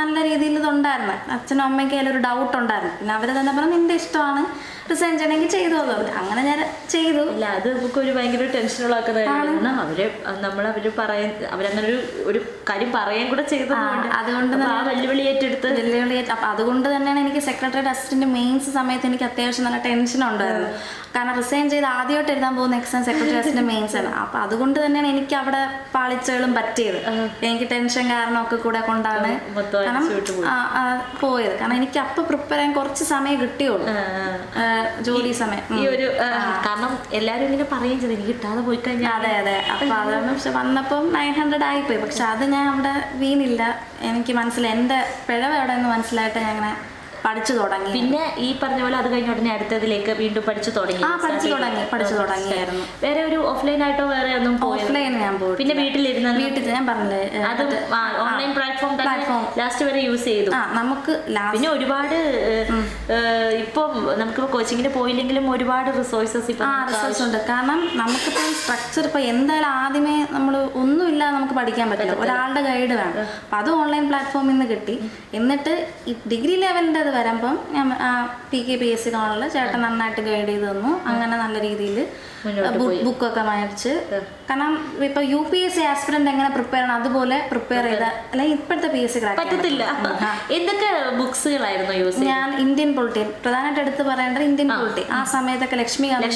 നല്ല രീതിയിൽ ഇതുണ്ടായിരുന്നു. അച്ഛനും അമ്മയ്ക്ക് അതിലൊരു ഡൗട്ട് ഉണ്ടായിരുന്നു. പിന്നെ അവർ തന്നെ പറഞ്ഞു നിന്റെ ഇഷ്ടമാണ്. റിസൈൻ ചെയ്യണമെങ്കിൽ ചെയ്തോളൂ അങ്ങനെ ഞാൻ ചെയ്തു. അല്ല അത് നമുക്ക് ഒരു ഭയങ്കര ടെൻഷനുള്ളാക്കുന്ന കാര്യമാണ് അവർ നമ്മൾ അവർ പറയാൻ അവരങ്ങനെ ഒരു ഒരു കാര്യം പറയാൻ കൂടെ ചെയ്തതുകൊണ്ട് ആ, അതുകൊണ്ട് ആ വെല്ലുവിളി ഏറ്റെടുത്ത്. വെല്ലുവിളി അപ്പൊ അതുകൊണ്ട് തന്നെയാണ് എനിക്ക് സെക്രട്ടറി അസിസ്റ്റന്റ് മെയിൻസ് സമയത്ത് എനിക്ക് അത്യാവശ്യം നല്ല ടെൻഷൻ ഉണ്ടായിരുന്നു. കാരണം റിസൈൻ ചെയ്ത് ആദ്യമായിട്ട് എഴുതാൻ പോകുന്ന എക്സാം സെക്രട്ടറി മെയിൻസ് ആണ്. അപ്പൊ അതുകൊണ്ട് തന്നെയാണ് എനിക്ക് അവിടെ പാളിച്ചകളും പറ്റിയത്. എനിക്ക് ടെൻഷൻ കാരണമൊക്കെ കൂടെ കൊണ്ടാണ് കാരണം വിട്ട് ആ, ആ, പോയത്. കാരണം എനിക്ക് അപ്പൊ പ്രിപ്പയർ ചെയ്യാൻ കുറച്ച് സമയം കിട്ടിയുള്ളൂ. ജോലി സമയം. ഈ ഒരു കാരണം എല്ലാരും ഇങ്ങനെ പറയുകയും ചെയ്തു. എനിക്ക് കിട്ടാതെ പോയി കഴിഞ്ഞാൽ അതെ അതെ. അപ്പൊ അതാണ് പക്ഷെ വന്നപ്പം നയൻ ഹൺഡ്രഡ് ആയിപ്പോയി. പക്ഷെ അത് ഞാൻ അവിടെ വീണില്ല. എനിക്ക് മനസ്സിലായി. എന്റെ പിഴവ് എവിടെ എന്ന് മനസ്സിലായിട്ട് ഞാൻ അങ്ങനെ പഠിച്ചു തുടങ്ങി. പിന്നെ ഈ പറഞ്ഞ പോലെ അത് കഴിഞ്ഞ ഉടനെ അടുത്തതിലേക്ക് വീണ്ടും പഠിച്ചു തുടങ്ങി. ആ പഠിച്ചു തുടങ്ങി പഠിച്ചു തുടങ്ങിയായിരുന്നു. വേറെ ഒരു ഓഫ്ലൈൻ ആയിട്ടോ വേറെ ഒന്നും ഓഫ്ലൈൻ ഞാൻ പോയി പിന്നെ വീട്ടിലിരുന്ന വീട്ടിൽ ഞാൻ പറഞ്ഞത് അത് ഓൺലൈൻ പ്ലാറ്റ്ഫോം പ്ലാറ്റ്ഫോം ലാസ്റ്റ് വരെ യൂസ് ചെയ്തു. നമുക്ക് പിന്നെ ഒരുപാട് ഇപ്പം നമുക്ക് കോച്ചിങ്ങിന് പോയില്ലെങ്കിലും ഒരുപാട് റിസോഴ്സസ് ഇപ്പം റിസോഴ്സ് ഉണ്ട്. കാരണം നമുക്കിപ്പോൾ സ്ട്രക്ചർ ഇപ്പം എന്തായാലും ആദ്യമേ നമ്മൾ ഒന്നുമില്ലാതെ നമുക്ക് പഠിക്കാൻ പറ്റില്ല. ഒരാളുടെ ഗൈഡ് വേണം. അപ്പം അത് ഓൺലൈൻ പ്ലാറ്റ്ഫോമിൽ നിന്ന് കിട്ടി. എന്നിട്ട് ഈ ഡിഗ്രി ലെവലിന്റെ അത് വരുമ്പം ഞാൻ P K P S C കാണുള്ള ചേട്ടൻ നന്നായിട്ട് ഗൈഡ് ചെയ്ത് തന്നു. അങ്ങനെ നല്ല രീതിയിൽ. ബുക്കൊക്കെ മേടിച്ച് കാരണം ഇപ്പൊ U P S C aspirant എങ്ങനെ പ്രിപ്പയർ ചെയ്യണം? അതുപോലെ പ്രിപ്പയർ ചെയ്ത അല്ലെങ്കിൽ ഇപ്പോഴത്തെ പി എസ് സി ക്രാക്ക് പറ്റത്തില്ല. എന്തൊക്കെ ബുക്സുകളായിരുന്നു യൂസ് ഞാൻ ഇന്ത്യൻ പൊളിറ്റി പ്രധാനമായിട്ട് എടുത്ത് പറയേണ്ടത് ഇന്ത്യൻ പൊളിറ്റി ആ സമയത്തൊക്കെ ലക്ഷ്മികാന്ത്.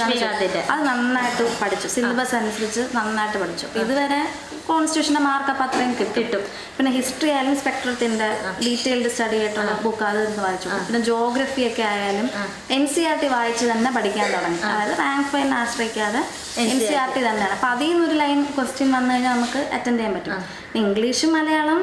അത് നന്നായിട്ട് പഠിച്ചു. സിലബസ് അനുസരിച്ച് നന്നായിട്ട് പഠിച്ചു. ഇതുവരെ കോൺസ്റ്റിറ്റ്യൂഷന്റെ മാർക്കപ്പ് അത്രയും കിട്ടും പിന്നെ ഹിസ്റ്ററി ആയാലും സ്പെക്ട്രത്തിന്റെ ഡീറ്റെയിൽഡ് സ്റ്റഡി ആയിട്ടുള്ള ബുക്ക് അത് നിന്ന് വായിച്ചു. പിന്നെ ജോഗ്രഫി ഒക്കെ ആയാലും എൻ സി ആർ ടി വായിച്ച് തന്നെ പഠിക്കാൻ തുടങ്ങി. അതായത് റാങ്ക് ഫൈനെ ആശ്രയിക്കാതെ എൻ സി ആർ ടി തന്നെയാണ്. അപ്പൊ അതിൽ നിന്നൊരു ലൈൻ ക്വസ്റ്റ്യൻ വന്നു കഴിഞ്ഞാൽ നമുക്ക് അറ്റൻഡ് ചെയ്യാൻ പറ്റും. ഇംഗ്ലീഷും മലയാളം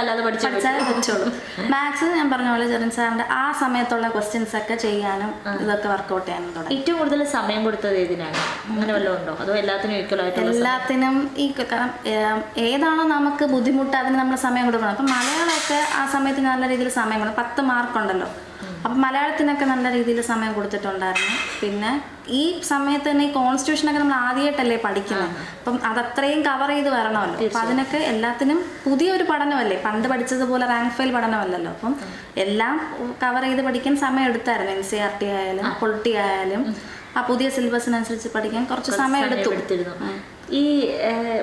അല്ലാതെ പഠിച്ചാലേ പറ്റുള്ളൂ. മാത്സ് ഞാൻ പറഞ്ഞ പോലെ ജെറിൻ സാറിന്റെ ആ സമയത്തുള്ള ക്വസ്റ്റ്യൻസ് ഒക്കെ ചെയ്യാനും ഇതൊക്കെ വർക്ക്ഔട്ട് ചെയ്യാനും തുടങ്ങി. ഏറ്റവും കൂടുതൽ സമയം കൊടുത്തത് ഏതിനാണ്? അങ്ങനെ വല്ലതും ഉണ്ടോ? അതോ എല്ലാത്തിനും എല്ലാത്തിനും ഈ കാരണം ഏതാണോ നമുക്ക് ബുദ്ധിമുട്ട് അതിന് നമ്മൾ സമയം കൊടുക്കണം. അപ്പം മലയാളമൊക്കെ ആ സമയത്ത് നല്ല രീതിയിൽ സമയം കൊടുക്കും. പത്ത് മാർക്കുണ്ടല്ലോ അപ്പം മലയാളത്തിനൊക്കെ നല്ല രീതിയിൽ സമയം കൊടുത്തിട്ടുണ്ടായിരുന്നു. പിന്നെ ഈ സമയത്ത് തന്നെ ഈ കോൺസ്റ്റിറ്റ്യൂഷനൊക്കെ നമ്മൾ ആദ്യമായിട്ടല്ലേ പഠിക്കുന്നത്. അപ്പം അതത്രയും കവർ ചെയ്ത് വരണമല്ലോ. അപ്പം അതിനൊക്കെ എല്ലാത്തിനും പുതിയൊരു പഠനമല്ലേ? പണ്ട് പഠിച്ചതുപോലെ റാങ്ക് ഫെയിൽ പഠനമല്ലല്ലോ. അപ്പം എല്ലാം കവർ ചെയ്ത് പഠിക്കാൻ സമയം എടുത്തായിരുന്നു. എൻ സി ആർ ടി ആയാലും പൊളിറ്റി ആയാലും ആ പുതിയ സിലബസിനനുസരിച്ച് പഠിക്കാൻ കുറച്ച് സമയം എടുത്തു. ഈ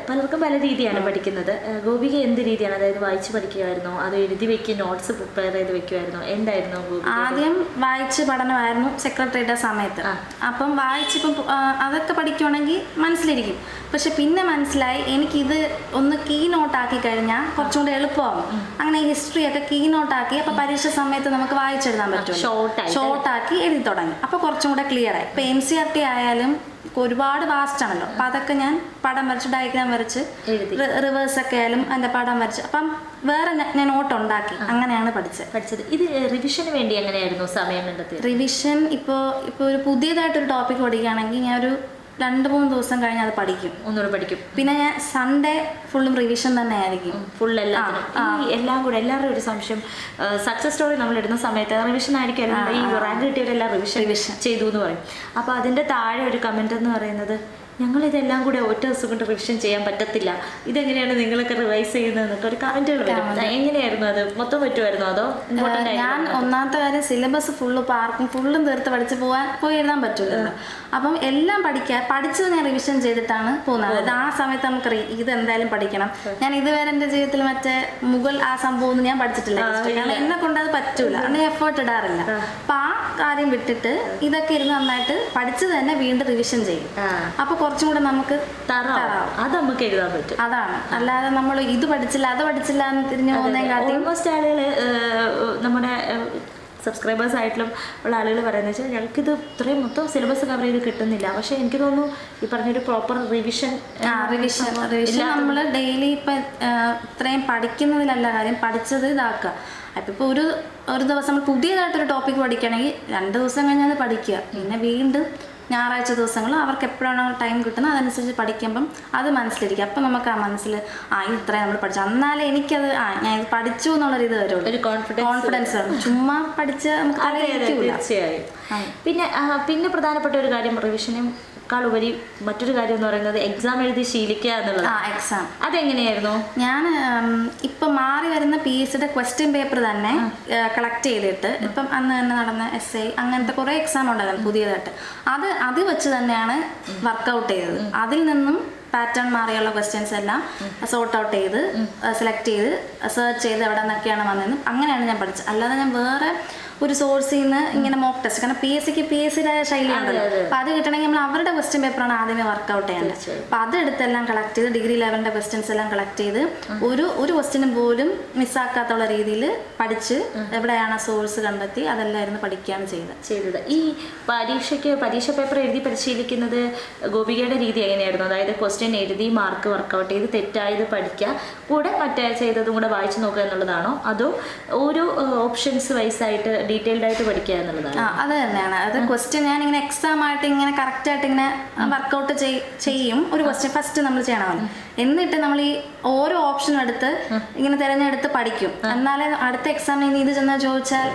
പലർക്കും പല രീതിയാണ് പഠിക്കുന്നത്. ഗോപിക എന്ത് രീതിയാണ്? അതായത് വായിച്ചു പഠിക്കുമായിരുന്നോ അത് എഴുതി വെക്കുക നോട്ട്സ് പ്രിപ്പയർ ചെയ്ത് വെക്കുമായിരുന്നോ എന്തായിരുന്നു ആദ്യം വായിച്ച് പഠനമായിരുന്നു സെക്രട്ടറിയുടെ സമയത്ത്. അപ്പം വായിച്ചിപ്പം അതൊക്കെ പഠിക്കുവാണെങ്കിൽ മനസ്സിലിരിക്കും. പക്ഷെ പിന്നെ മനസ്സിലായി എനിക്കിത് ഒന്ന് കീ നോട്ടാക്കി കഴിഞ്ഞാൽ കുറച്ചും കൂടെ എളുപ്പമാകും അങ്ങനെ ഹിസ്റ്ററി ഒക്കെ കീ നോട്ടാക്കി അപ്പൊ പരീക്ഷ സമയത്ത് നമുക്ക് വായിച്ചെഴുതാൻ പറ്റും ഷോർട്ട് ആക്കി ഷോർട്ടാക്കി എഴുതി തുടങ്ങി. അപ്പോൾ കുറച്ചും കൂടെ ക്ലിയർ ആയി. ഇപ്പൊ എൻ സി ആർ ടി ആയാലും ഒരുപാട് വാസ്റ്റ് ആണല്ലോ. അപ്പൊ അതൊക്കെ ഞാൻ പടം വരച്ച് ഡയഗ്രാം വരച്ച് എഴുതി. റിവേഴ്സ് ഒക്കെ ആയാലും അതിന്റെ പടം വരച്ച്. അപ്പം വേറെ ഞാൻ- നോട്ട് ഉണ്ടാക്കി. അങ്ങനെയാണ് പഠിച്ചത്. പഠിച്ചത്. ഇത് റിവിഷന് വേണ്ടി എങ്ങനെയായിരുന്നു സമയം കണ്ടെത്തിയത്? റിവിഷൻ ഇപ്പോ ഇപ്പോൾ ഒരു പുതിയതായിട്ടൊരു ടോപ്പിക് പഠിക്കുകയാണെങ്കിൽ ഞാൻ ഒരു രണ്ട് മൂന്ന് ദിവസം കഴിഞ്ഞ് അത് പഠിക്കും. ഒന്നുകൂടെ പഠിക്കും. പിന്നെ ഞാൻ സൺഡേ ഫുള്ളും റിവിഷൻ തന്നെ ആയിരിക്കും. ഫുൾ എല്ലാം എല്ലാം കൂടെ എല്ലാവരുടെ ഒരു സംശയം. സക്സസ് സ്റ്റോറി നമ്മൾ ഇടുന്ന സമയത്ത് റിവിഷൻ ആയിരിക്കും ഈ റാങ്ക് കിട്ടിയവരെല്ലാം റിവിഷൻ റിവിഷൻ ചെയ്തു എന്ന് പറയും. അപ്പോൾ അതിന്റെ താഴെ ഒരു കമന്റ് എന്ന് പറയുന്നത് ഞങ്ങൾ ഇതെല്ലാം കൂടെ ഒറ്റ ദിവസം കൊണ്ട് റിവിഷൻ ചെയ്യാൻ പറ്റത്തില്ല. ഇതെങ്ങനെയാണ് നിങ്ങളൊക്കെ റിവൈസ് ചെയ്യുന്നത് എന്നൊക്കെ ഒരു കമന്റ് എങ്ങനെയായിരുന്നു അത്? മൊത്തം പറ്റുമായിരുന്നു അതോ ഞാൻ ഒന്നാമത്തെ കാര്യം സിലബസ് ഫുള്ള് പാർക്കും ഫുള്ളും തീർത്ത് പഠിച്ച് പോകാൻ പോയി എഴുതാൻ പറ്റില്ലല്ലോ അപ്പം എല്ലാം പഠിക്കാൻ പഠിച്ചത് ഞാൻ റിവിഷൻ ചെയ്തിട്ടാണ് പോകുന്നത്. അതായത് ആ സമയത്ത് നമുക്ക് ഇത് എന്തായാലും പഠിക്കണം. ഞാൻ ഇതുവരെ എന്റെ ജീവിതത്തിൽ മറ്റേ മുഗൾ ആ സംഭവം ഒന്നും ഞാൻ പഠിച്ചിട്ടില്ല. എന്നെ കൊണ്ട് അത് പറ്റൂല. അന്ന് എഫേർട്ട് ഇടാറില്ല. അപ്പൊ ആ കാര്യം വിട്ടിട്ട് ഇതൊക്കെ ഇരുന്ന് നന്നായിട്ട് പഠിച്ചത് തന്നെ വീണ്ടും റിവിഷൻ ചെയ്യും. അപ്പൊ കുറച്ചും കൂടെ നമുക്ക് അത് നമുക്ക് എഴുതാൻ പറ്റും. അതാണ്. അല്ലാതെ നമ്മൾ ഇത് പഠിച്ചില്ല അത് പഠിച്ചില്ല എന്ന് തിരിഞ്ഞു പോകുന്നതിനെ കാട്ടി ഓൾമോസ്റ്റ് ആളുകൾ നമ്മുടെ സബ്സ്ക്രൈബേഴ്സ് ആയിട്ടും ഉള്ള ആളുകൾ പറയുന്നത് വെച്ചാൽ ഞങ്ങൾക്കിത് ഇത്രയും മൊത്തം സിലബസ് കവർ ചെയ്ത് കിട്ടുന്നില്ല. പക്ഷേ എനിക്ക് തോന്നുന്നു ഈ പറഞ്ഞൊരു പ്രോപ്പർ റിവിഷൻ റിവിഷൻ റിവിഷൻ നമ്മൾ ഡെയിലി ഇപ്പം ഇത്രയും പഠിക്കുന്നതിലല്ല കാര്യം പഠിച്ചത് ഇതാക്കുക അപ്പം ഇപ്പോൾ ഒരു ഒരു ദിവസം നമ്മൾ പുതിയതായിട്ടൊരു ടോപ്പിക് പഠിക്കുകയാണെങ്കിൽ രണ്ട് ദിവസം കഴിഞ്ഞാൽ അത് പഠിക്കുക. പിന്നെ വീണ്ടും ഞായറാഴ്ച ദിവസങ്ങൾ അവർക്ക് എപ്പോഴാണോ ടൈം കിട്ടുന്നത് അതനുസരിച്ച് പഠിക്കുമ്പം അത് മനസ്സിലിരിക്കും. അപ്പം നമുക്ക് ആ മനസ്സിൽ ആ ഇത് ഇത്രയും നമ്മൾ പഠിച്ചു. എന്നാലേ എനിക്കത് ആ ഞാൻ ഇത് പഠിച്ചു എന്നുള്ളൊരു ഇത് വരുള്ളൂ. ഒരു കോൺഫിഡൻസ് കോൺഫിഡൻസ് ചുമ്മാ പഠിച്ച് നമുക്ക് തീർച്ചയായും. പിന്നെ പിന്നെ പ്രധാനപ്പെട്ട ഒരു കാര്യം റിവിഷനേക്കാൾ ഉപരി മറ്റൊരു കാര്യം എന്ന് പറയുന്നത് എക്സാം എഴുതി ശീലിക്കുക എന്നുള്ളത്. ആ എക്സാം അതെങ്ങനെയായിരുന്നു? ഞാൻ ഇപ്പം മാറി വരുന്ന പി എസ് സിയുടെ ക്വസ്റ്റ്യൻ പേപ്പർ തന്നെ കളക്ട് ചെയ്തിട്ട് ഇപ്പം അന്ന് തന്നെ നടന്ന എസ് ഐ അങ്ങനത്തെ കുറേ എക്സാം ഉണ്ടായിരുന്നു പുതിയതായിട്ട്. അത് അത് വെച്ച് തന്നെയാണ് വർക്കൗട്ട് ചെയ്തത്. അതിൽ നിന്നും പാറ്റേൺ മാറിയുള്ള ക്വസ്റ്റ്യൻസ് എല്ലാം സോർട്ട് ഔട്ട് ചെയ്ത് സെലക്ട് ചെയ്ത് സെർച്ച് ചെയ്ത് എവിടെ നിന്നൊക്കെയാണ് വന്നതെന്ന് അങ്ങനെയാണ് ഞാൻ പഠിച്ചത്. അല്ലാതെ ഞാൻ വേറെ ഒരു സോഴ്സിൽ നിന്ന് ഇങ്ങനെ മോക്ക് ടെസ്റ്റ് കാരണം പി എസ് സിക്ക് പി എസ് സിയുടെ ശൈലി അപ്പൊ അത് കിട്ടണമെങ്കിൽ നമ്മൾ അവരുടെ ക്വസ്റ്റ്യൻ പേപ്പറാണ് ആദ്യമേ വർക്ക്ഔട്ട് ചെയ്യേണ്ടത്. അപ്പൊ അതെടുത്തെല്ലാം കളക്ട് ചെയ്ത് ഡിഗ്രി ലെവലിന്റെ ക്വസ്റ്റ്യൻസ് എല്ലാം കളക്ട് ചെയ്ത് ഒരു ഒരു ക്വസ്റ്റ്യനും പോലും മിസ്സാക്കാത്തുള്ള രീതിയിൽ പഠിച്ച് എവിടെയാണ് സോഴ്സ് കണ്ടെത്തി അതെല്ലാം ഇരുന്ന് പഠിക്കുകയാണ് ചെയ്തത്. ചെയ്തത്. ഈ പരീക്ഷയ്ക്ക് പരീക്ഷ പേപ്പർ എഴുതി പരിശീലിക്കുന്നത് ഗോപികയുടെ രീതി എങ്ങനെയായിരുന്നു? അതായത് ക്വസ്റ്റ്യൻ എഴുതി മാർക്ക് വർക്കൗട്ട് ചെയ്ത് തെറ്റായത് പഠിക്കുക കൂടെ മറ്റേ ചെയ്തതും കൂടെ വായിച്ചു നോക്കുക എന്നുള്ളതാണോ? അതോ ഓരോ ഓപ്ഷൻസ് വൈസ് ആയിട്ട് ഡീറ്റെയിൽഡ് ആയിട്ട് പഠിക്കുക എന്നുള്ളതാണ്. ആ അത് തന്നെയാണ്. അത് ക്വസ്റ്റ്യൻ ഞാൻ ഇങ്ങനെ എക്സാം ആയിട്ട് ഇങ്ങനെ കറക്റ്റ് ആയിട്ട് ഇങ്ങനെ വർക്കൗട്ട് ചെയ്യും. ഒരു ക്വസ്റ്റ്യൻ ഫസ്റ്റ് നമ്മൾ ചെയ്യണമല്ലോ എന്നിട്ട് നമ്മൾ ഈ ഓരോ ഓപ്ഷൻ എടുത്ത് ഇങ്ങനെ തിരഞ്ഞെടുത്ത് പഠിക്കും. എന്നാലേ അടുത്ത എക്സാമിന് ഇനി ഇത് ചെന്നാൽ ചോദിച്ചാൽ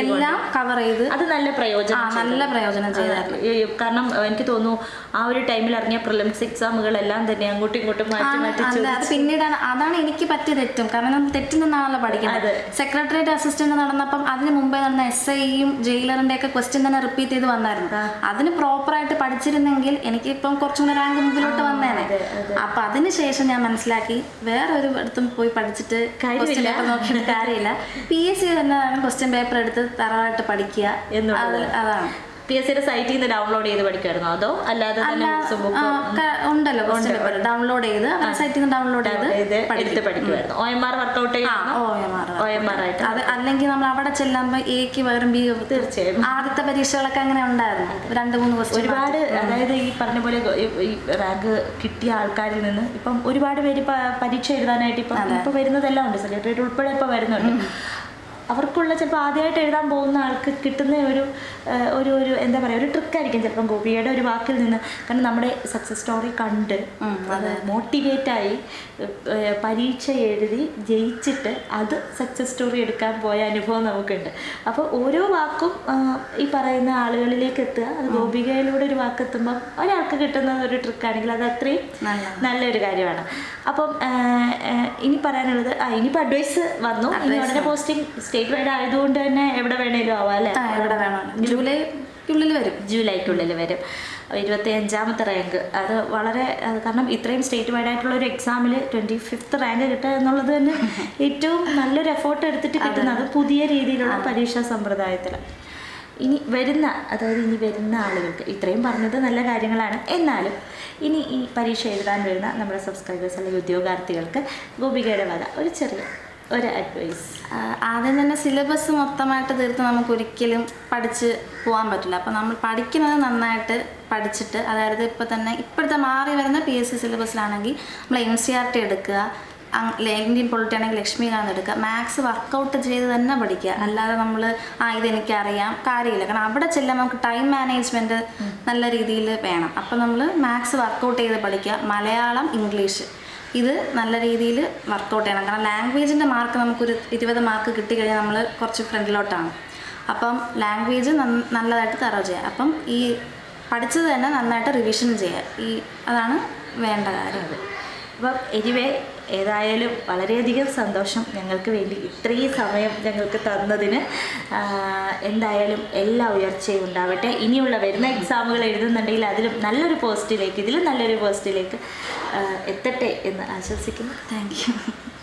എല്ലാം കവർ ചെയ്ത് അത് നല്ല പ്രയോജനം നല്ല പ്രയോജനം ചെയ്തായിരുന്നു. കാരണം എനിക്ക് തോന്നുന്നു ആ ഒരു ടൈമിൽ ഇറങ്ങിയ പ്രിലിംസ് എക്സാമുകളെല്ലാം തന്നെ അങ്ങോട്ടും ഇങ്ങോട്ടും മാറ്റി പിന്നീടാണ് അതാണ് എനിക്ക് പറ്റിയ തെറ്റും. കാരണം ഞാൻ തെറ്റിൽ നിന്നാണല്ലോ പഠിക്കുന്നത് സെക്രട്ടേറിയറ്റ് അസിസ്റ്റന്റ് നടന്നപ്പം അതിന് മുമ്പേ നടന്ന എസ് ഐയും ജയിലറിന്റെ ഒക്കെ ക്വസ്റ്റ്യൻ തന്നെ റിപ്പീറ്റ് ചെയ്ത് വന്നായിരുന്നു. അതിന് പ്രോപ്പറായിട്ട് പഠിച്ചിരുന്നെങ്കിൽ എനിക്ക് ഇപ്പം കുറച്ചും കൂടെ റാങ്ക് മുമ്പിലോട്ട് വന്നേനെ അപ്പൊ അതിനുശേഷം ഞാൻ മനസ്സിലാക്കി വേറെ ഒരു ഇടത്തും പോയി പഠിച്ചിട്ട് ക്വസ്റ്റ്യൻ പേപ്പർ നോക്കിയിട്ട് കാര്യമില്ല. പി എസ് സി തന്നെ ക്വസ്റ്റ്യൻ പേപ്പർ എടുത്ത് തറവായിട്ട് പഠിക്കുക. എന്നുള്ളത്. അതാണ്. പി എസ് സിയുടെ സൈറ്റിൽ നിന്ന് ഡൗൺലോഡ് ചെയ്ത് പഠിക്കുമായിരുന്നു അതോ അല്ലാതെ ഉണ്ടല്ലോ ഡൗൺലോഡ് ചെയ്ത് സൈറ്റിൽ നിന്ന് ഡൗൺലോഡ് ചെയ്ത് എടുത്ത് പഠിക്കുമായിരുന്നു ഒ എം ആർ വർക്ക്ഔട്ട് ആ, ചെയ്യുന്നു? ഒ എം ആർ ആയിട്ട് അത് അല്ലെങ്കിൽ നമ്മൾ അവിടെ ചെല്ലുമ്പോൾ എക്ക് പകരം ബി തീർച്ചയായും. ആദ്യത്തെ പരീക്ഷകളൊക്കെ അങ്ങനെ ഉണ്ടായിരുന്നു. രണ്ട് മൂന്ന് ക്വസ്റ്റ്യൻ ഒരുപാട് അതായത് ഈ പറഞ്ഞ പോലെ റാങ്ക് കിട്ടിയ ആൾക്കാരിൽ നിന്ന് ഇപ്പം ഒരുപാട് പേര് പരീക്ഷ എഴുതാനായിട്ട് ഇപ്പം ഇപ്പം വരുന്നതെല്ലാം ഉണ്ട്. സെക്രട്ടേറിയറ്റ് ഉൾപ്പെടെ ഇപ്പം വരുന്നുണ്ട്. അവർക്കുള്ള ചിലപ്പോൾ ആദ്യമായിട്ട് എഴുതാൻ പോകുന്ന ആൾക്ക് കിട്ടുന്ന ഒരു ഒരു ഒരു എന്താ പറയുക ഒരു ട്രിക്കായിരിക്കും ചിലപ്പം ഗോപിയുടെ ഒരു വാക്കിൽ നിന്ന്. കാരണം നമ്മുടെ സക്സസ് സ്റ്റോറി കണ്ട് മോട്ടിവേറ്റ് ആയി പരീക്ഷ എഴുതി ജയിച്ചിട്ട് അത് സക്സസ് സ്റ്റോറി എടുക്കാൻ പോയ അനുഭവം നമുക്കുണ്ട്. അപ്പോൾ ഓരോ വാക്കും ഈ പറയുന്ന ആളുകളിലേക്ക് എത്തുക അത് ഗോപികയിലൂടെ ഒരു വാക്ക് എത്തുമ്പം ഒരാൾക്ക് കിട്ടുന്ന ഒരു ട്രിക്കാണെങ്കിൽ അത് അത്രയും നല്ല നല്ലൊരു കാര്യമാണ്. അപ്പം ഇനി പറയാനുള്ളത് ആ ഇനിയിപ്പോൾ അഡ്വൈസ് വന്നു. ഇനി ഉടനെ പോസ്റ്റിംഗ് സ്റ്റേറ്റ് വൈഡ് ആയതുകൊണ്ട് തന്നെ എവിടെ വേണേലും ആവാം അല്ലേ? എവിടെ ജൂലൈക്കുള്ളിൽ വരും. ജൂലൈക്കുള്ളിൽ വരും. ഇരുപത്തി അഞ്ചാമത്തെ റാങ്ക് അത് വളരെ കാരണം ഇത്രയും സ്റ്റേറ്റ് വൈഡ് ആയിട്ടുള്ള ഒരു എക്സാമിൽ ട്വന്റി ഫിഫ്ത്ത് റാങ്ക് കിട്ടുക എന്നുള്ളത് തന്നെ ഏറ്റവും നല്ലൊരു എഫേർട്ട് എടുത്തിട്ട് കിട്ടുന്നത്. പുതിയ രീതിയിലുള്ള പരീക്ഷാ സമ്പ്രദായത്തിൽ ഇനി വരുന്ന അതായത് ഇനി വരുന്ന ആളുകൾക്ക് ഇത്രയും പറഞ്ഞത് നല്ല കാര്യങ്ങളാണ്. എന്നാലും ഇനി ഈ പരീക്ഷ എഴുതാൻ വരുന്ന നമ്മുടെ സബ്സ്ക്രൈബേഴ്സ് അല്ലെങ്കിൽ ഉദ്യോഗാർത്ഥികൾക്ക് ഗോപികയുടെ വക ഒരു ചെറിയ ഒരു അഡ്വൈസ് ആദ്യം തന്നെ സിലബസ് മൊത്തമായിട്ട് തീർത്ത് നമുക്ക് ഒരിക്കലും പഠിച്ച് പോകാൻ പറ്റില്ല. അപ്പോൾ നമ്മൾ പഠിക്കുന്നത് നന്നായിട്ട് പഠിച്ചിട്ട് അതായത് ഇപ്പോൾ തന്നെ ഇപ്പോഴത്തെ മാറി വരുന്ന പി എസ് സി സിലബസിലാണെങ്കിൽ നമ്മൾ എം സി ആർ ടി എടുക്കുക ഇന്ത്യൻ പൊളിറ്റി ആണെങ്കിൽ ലക്ഷ്മികാന്ത് എടുക്കുക മാത്സ് വർക്കൗട്ട് ചെയ്ത് തന്നെ പഠിക്കുക. അല്ലാതെ നമ്മൾ ആ ഇതെനിക്കറിയാം കാര്യമില്ല. കാരണം അവിടെ ചെല്ലാൻ നമുക്ക് ടൈം മാനേജ്മെന്റ് നല്ല രീതിയിൽ വേണം. അപ്പം നമ്മൾ മാത്സ് വർക്കൗട്ട് ചെയ്ത് പഠിക്കുക. മലയാളം ഇംഗ്ലീഷ് ഇത് നല്ല രീതിയിൽ വർക്കൗട്ട് ചെയ്യണം. കാരണം ലാംഗ്വേജിന്റെ മാർക്ക് നമുക്കൊരു ഇരുപത് മാർക്ക് കിട്ടിക്കഴിഞ്ഞാൽ നമ്മൾ കുറച്ച് ഫ്രണ്ടിലോട്ടാണ്. അപ്പം ലാംഗ്വേജ് നല്ലതായിട്ട് തറവ് ചെയ്യുക അപ്പം ഈ പഠിച്ചത് തന്നെ നന്നായിട്ട് റിവിഷൻ ചെയ്യുക ഈ അതാണ് വേണ്ട കാര്യം. അപ്പം എനിവേ ഏതായാലും വളരെയധികം സന്തോഷം ഞങ്ങൾക്ക് വേണ്ടി ഇത്രയും സമയം ഞങ്ങൾക്ക് തന്നതിന്. എന്തായാലും എല്ലാ ഉയർച്ചയും ഉണ്ടാവട്ടെ. ഇനിയുള്ള വരുന്ന എക്സാമുകൾ എഴുതുന്നുണ്ടെങ്കിൽ അതിലും നല്ലൊരു പോസ്റ്റിലേക്ക് ഇതിലും നല്ലൊരു പോസ്റ്റിലേക്ക് എത്തട്ടെ എന്ന് ആശംസിക്കുന്നു. താങ്ക്